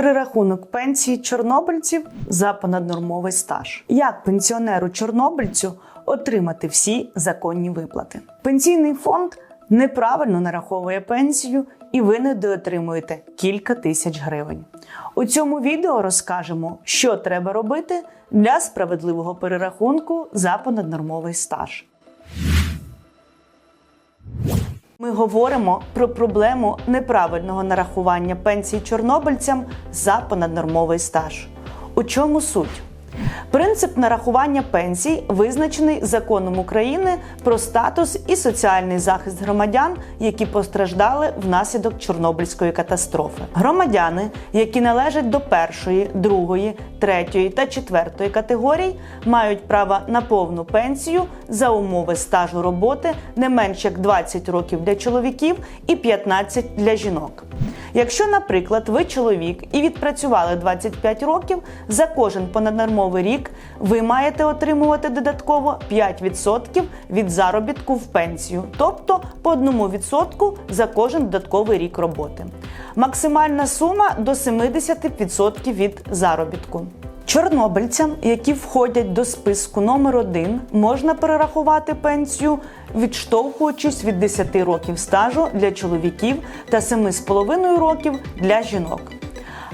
Перерахунок пенсії чорнобильців за понаднормовий стаж. Як пенсіонеру чорнобильцю отримати всі законні виплати? Пенсійний фонд неправильно нараховує пенсію, і ви недоотримуєте кілька тисяч гривень. У цьому відео розкажемо, що треба робити для справедливого перерахунку за понаднормовий стаж. Ми говоримо про проблему неправильного нарахування пенсій чорнобильцям за понаднормовий стаж. У чому суть? Принцип нарахування пенсій визначений законом України про статус і соціальний захист громадян, які постраждали внаслідок Чорнобильської катастрофи. Громадяни, які належать до першої, другої, третьої та четвертої категорій, мають право на повну пенсію за умови стажу роботи не менш як 20 років для чоловіків і 15 для жінок. Якщо, наприклад, ви чоловік і відпрацювали 25 років, за кожен понаднормовий рік ви маєте отримувати додатково 5% від заробітку в пенсію, тобто по 1% за кожен додатковий рік роботи. Максимальна сума до 70% від заробітку. Чорнобильцям, які входять до списку номер 1 можна перерахувати пенсію, відштовхуючись від 10 років стажу для чоловіків та 7,5 років для жінок.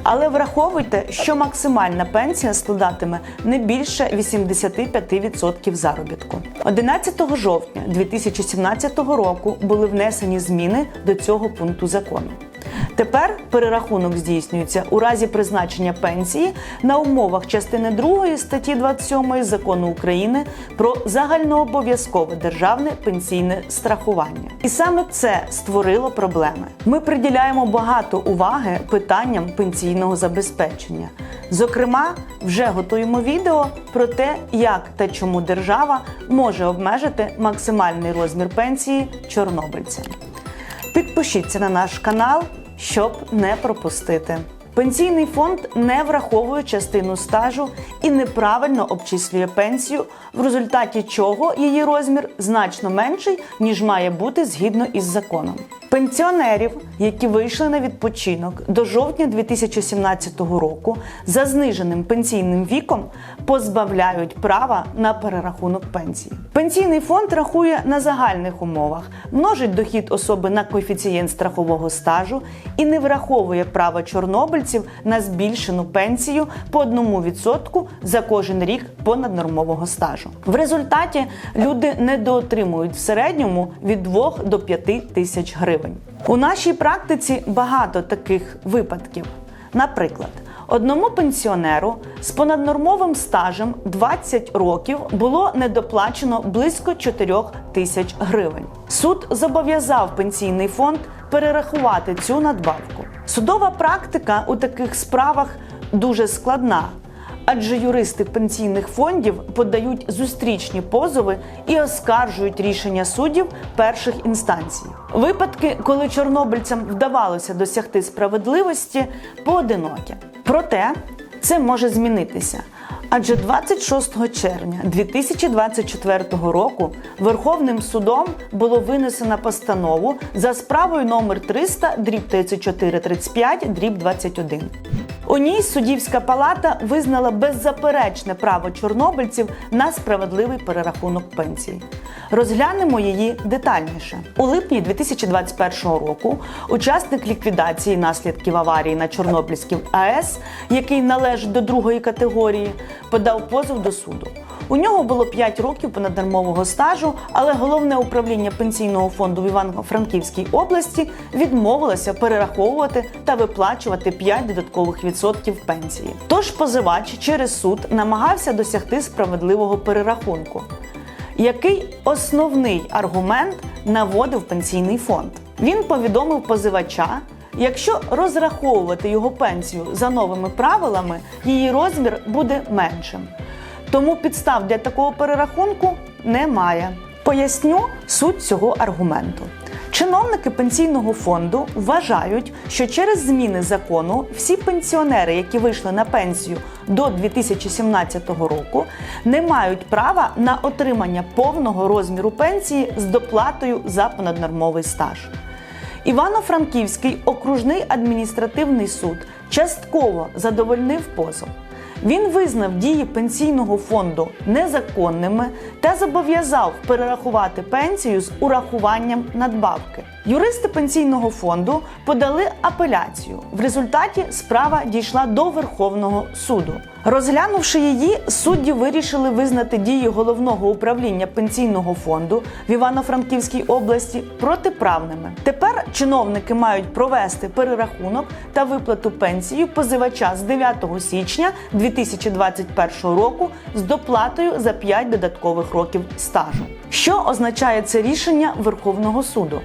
Але враховуйте, що максимальна пенсія складатиме не більше 85% заробітку. 11 жовтня 2017 року були внесені зміни до цього пункту закону. Тепер перерахунок здійснюється у разі призначення пенсії на умовах частини 2 статті 27 закону України про загальнообов'язкове державне пенсійне страхування. І саме це створило проблеми. Ми приділяємо багато уваги питанням пенсійного забезпечення. Зокрема, вже готуємо відео про те, як та чому держава може обмежити максимальний розмір пенсії чорнобильцям. Підпишіться на наш канал, щоб не пропустити. Пенсійний фонд не враховує частину стажу і неправильно обчислює пенсію, в результаті чого її розмір значно менший, ніж має бути згідно із законом. Пенсіонерів, які вийшли на відпочинок до жовтня 2017 року за зниженим пенсійним віком, позбавляють права на перерахунок пенсії. Пенсійний фонд рахує на загальних умовах, множить дохід особи на коефіцієнт страхового стажу і не враховує право чорнобильців на збільшену пенсію по 1% за кожен рік понаднормового стажу. В результаті люди недоотримують в середньому від 2 до 5 тисяч гривень. У нашій практиці багато таких випадків. Наприклад, одному пенсіонеру з понаднормовим стажем 20 років було недоплачено близько 4 тисяч гривень. Суд зобов'язав пенсійний фонд перерахувати цю надбавку. Судова практика у таких справах дуже складна. Адже юристи пенсійних фондів подають зустрічні позови і оскаржують рішення суддів перших інстанцій. Випадки, коли чорнобильцям вдавалося досягти справедливості, поодинокі. Проте це може змінитися. Адже 26 червня 2024 року Верховним судом було винесено постанову за справою номер 300 дріб 3435 дріб 21. У ній суддівська палата визнала беззаперечне право чорнобильців на справедливий перерахунок пенсій. Розглянемо її детальніше. У липні 2021 року учасник ліквідації наслідків аварії на Чорнобильській АЕС, який належить до другої категорії, подав позов до суду. У нього було 5 років понаднормового стажу, але головне управління пенсійного фонду в Івано-Франківській області відмовилося перераховувати та виплачувати 5 додаткових відсотків пенсії. Тож позивач через суд намагався досягти справедливого перерахунку. Який основний аргумент наводив пенсійний фонд? Він повідомив позивача. Якщо розраховувати його пенсію за новими правилами, її розмір буде меншим. Тому підстав для такого перерахунку немає. Поясню суть цього аргументу. Чиновники пенсійного фонду вважають, що через зміни закону всі пенсіонери, які вийшли на пенсію до 2017 року, не мають права на отримання повного розміру пенсії з доплатою за понаднормовий стаж. Івано-Франківський окружний адміністративний суд частково задовольнив позов. Він визнав дії пенсійного фонду незаконними та зобов'язав перерахувати пенсію з урахуванням надбавки. Юристи пенсійного фонду подали апеляцію. В результаті справа дійшла до Верховного суду. Розглянувши її, судді вирішили визнати дії головного управління пенсійного фонду в Івано-Франківській області протиправними. Тепер чиновники мають провести перерахунок та виплату пенсії позивача з 9 січня 2021 року з доплатою за 5 додаткових років стажу. Що означає це рішення Верховного суду?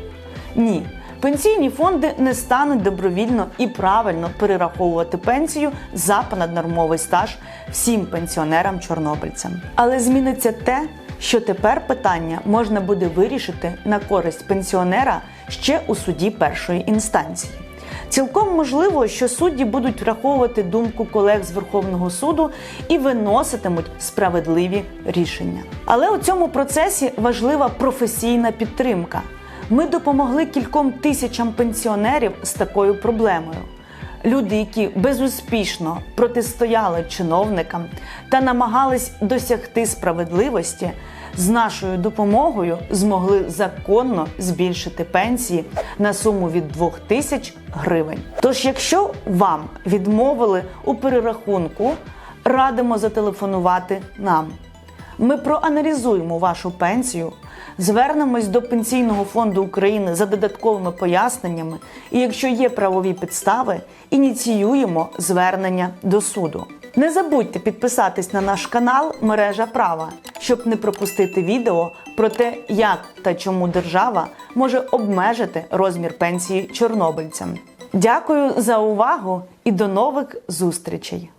Ні. Пенсійні фонди не стануть добровільно і правильно перераховувати пенсію за понаднормовий стаж всім пенсіонерам-чорнобильцям. Але зміниться те, що тепер питання можна буде вирішити на користь пенсіонера ще у суді першої інстанції. Цілком можливо, що судді будуть враховувати думку колег з Верховного суду і виноситимуть справедливі рішення. Але у цьому процесі важлива професійна підтримка. Ми допомогли кільком тисячам пенсіонерів з такою проблемою. Люди, які безуспішно протистояли чиновникам та намагались досягти справедливості, з нашою допомогою змогли законно збільшити пенсії на суму від 2 тисяч гривень. Тож, якщо вам відмовили у перерахунку, радимо зателефонувати нам. Ми проаналізуємо вашу пенсію, звернемось до Пенсійного фонду України за додатковими поясненнями, і якщо є правові підстави, ініціюємо звернення до суду. Не забудьте підписатись на наш канал Мережа Права, щоб не пропустити відео про те, як та чому держава може обмежити розмір пенсії чорнобильцям. Дякую за увагу і до нових зустрічей!